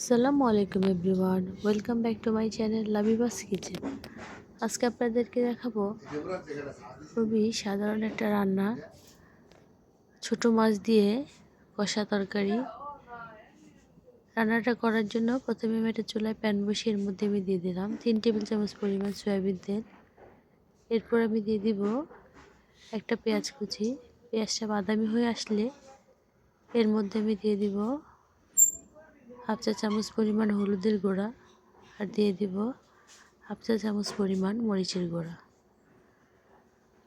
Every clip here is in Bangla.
আসসালামু আলাইকুম everyone, welcome back to my channel Labiba's kitchen. আজকে আপনাদেরকে দেখাবো খুবই সাধারণ একটা রান্না। ছোট মাছ দিয়ে কষা তরকারি। রান্নাটা করার জন্য প্রথমে আমি একটা চুলায় প্যান বসিয়ে এর মধ্যে আমি দিয়ে দিলাম। তিন টেবিল চামচ পরিমাণ সয়াবিন তেল। এরপর আমি দিয়ে দিব একটা পেঁয়াজ কুচি। পেঁয়াজটা বাদামি হয়ে আসলে এর মধ্যে আমি দিয়ে দিব হাফ চা চামচ পরিমাণ হলুদের গুঁড়া আর দিয়ে দিব হাফ চা চামচ পরিমাণ মরিচের গুঁড়া।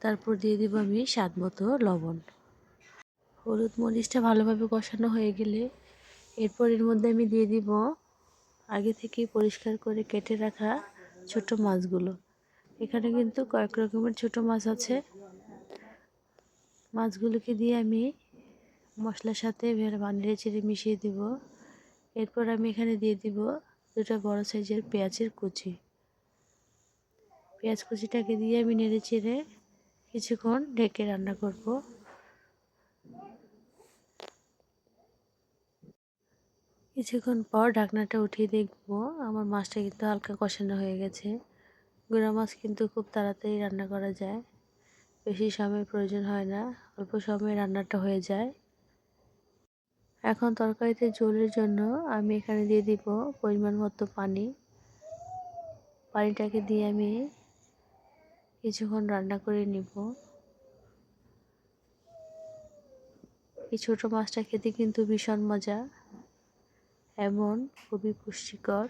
তারপর দিয়ে দিব আমি স্বাদ মতো লবণ। হলুদ মরিচটা ভালোভাবে কষানো হয়ে গেলে এরপর এর মধ্যে আমি দিয়ে দিব আগে থেকে পরিষ্কার করে কেটে রাখা ছোট মাছগুলো। এখানে কিন্তু কয়েক রকমের ছোট মাছ আছে। মাছগুলোকে দিয়ে আমি মশলার সাথে ভেড়া নেড়ে চেড়ে মিশিয়ে দিব। এরপর আমি এখানে দিয়ে দিব দুটো বড় সাইজের পেঁয়াজের কুচি। পেঁয়াজ কুচিটাকে দিয়ে আমি নেড়ে চেড়ে কিছুক্ষণ ঢেকে রান্না করব। কিছুক্ষণ পর ঢাকনাটা উঠিয়ে দেখব আমার মাছটা কিন্তু হালকা কষানো হয়ে গেছে। গুঁড়া মাছ কিন্তু খুব তাড়াতাড়ি রান্না করা যায়। বেশি সময় প্রয়োজন হয় না, অল্প সময়ে রান্নাটা হয়ে যায়। এখন তরকারিতে ঝোলের জন্য আমি এখানে দিয়ে দিব পরিমাণ মতো পানি। পানিটাকে দিয়ে আমি কিছুক্ষণ রান্না করে নিব। এই ছোটো মাছটা খেতে কিন্তু ভীষণ মজা, এমন খুবই পুষ্টিকর।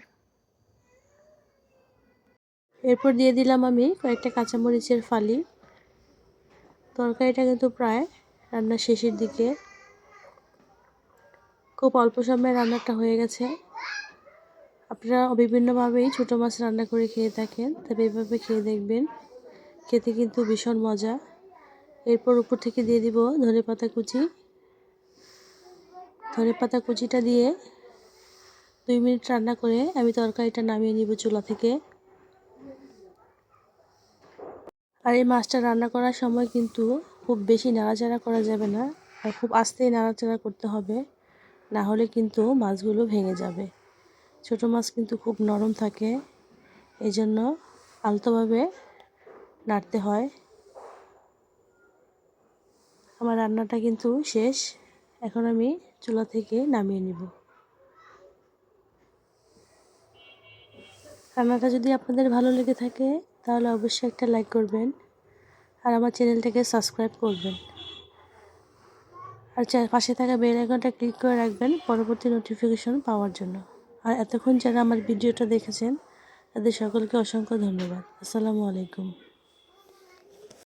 এরপর দিয়ে দিলাম আমি কয়েকটা কাঁচামরিচের ফালি। তরকারিটা কিন্তু প্রায় রান্নার শেষের দিকে খুব অল্প সময়ে রান্নাটা হয়ে গেছে। আপনারা বিভিন্নভাবেই ছোটো মাছ রান্না করে খেয়ে থাকেন, তবে এইভাবে খেয়ে দেখবেন। খেতে কিন্তু ভীষণ মজা। এরপর উপর থেকে দিয়ে দিব ধনে পাতা কুচি। ধনে পাতা কুচিটা দিয়ে দুই মিনিট রান্না করে আমি তরকারিটা নামিয়ে নিব চুলা থেকে। আর এই মাছটা রান্না করার সময় কিন্তু খুব বেশি নাড়াচাড়া করা যাবে না, আর খুব আস্তেই নাড়াচাড়া করতে হবে। না হলে কিন্তু মাছগুলো ভেঙে যাবে। ছোট মাছ কিন্তু খুব নরম থাকে। এই জন্য আলতোভাবে নাড়তে হয়। আমার রান্নাটা কিন্তু শেষ। এখন আমি চুলা থেকে নামিয়ে নিব। রান্নাটা যদি আপনাদের ভালো লেগে থাকে, তাহলে অবশ্যই একটা লাইক করবেন। আর আমার চ্যানেলটাকে সাবস্ক্রাইব করবেন। আর পাশে থাকা বেল আইকনটা ক্লিক করে রাখবেন পরবর্তী নোটিফিকেশন পাওয়ার জন্য। আর এতক্ষণ যারা আমার ভিডিওটা দেখেছেন, তাদের সকলকে অসংখ্য ধন্যবাদ। আসসালামু আলাইকুম।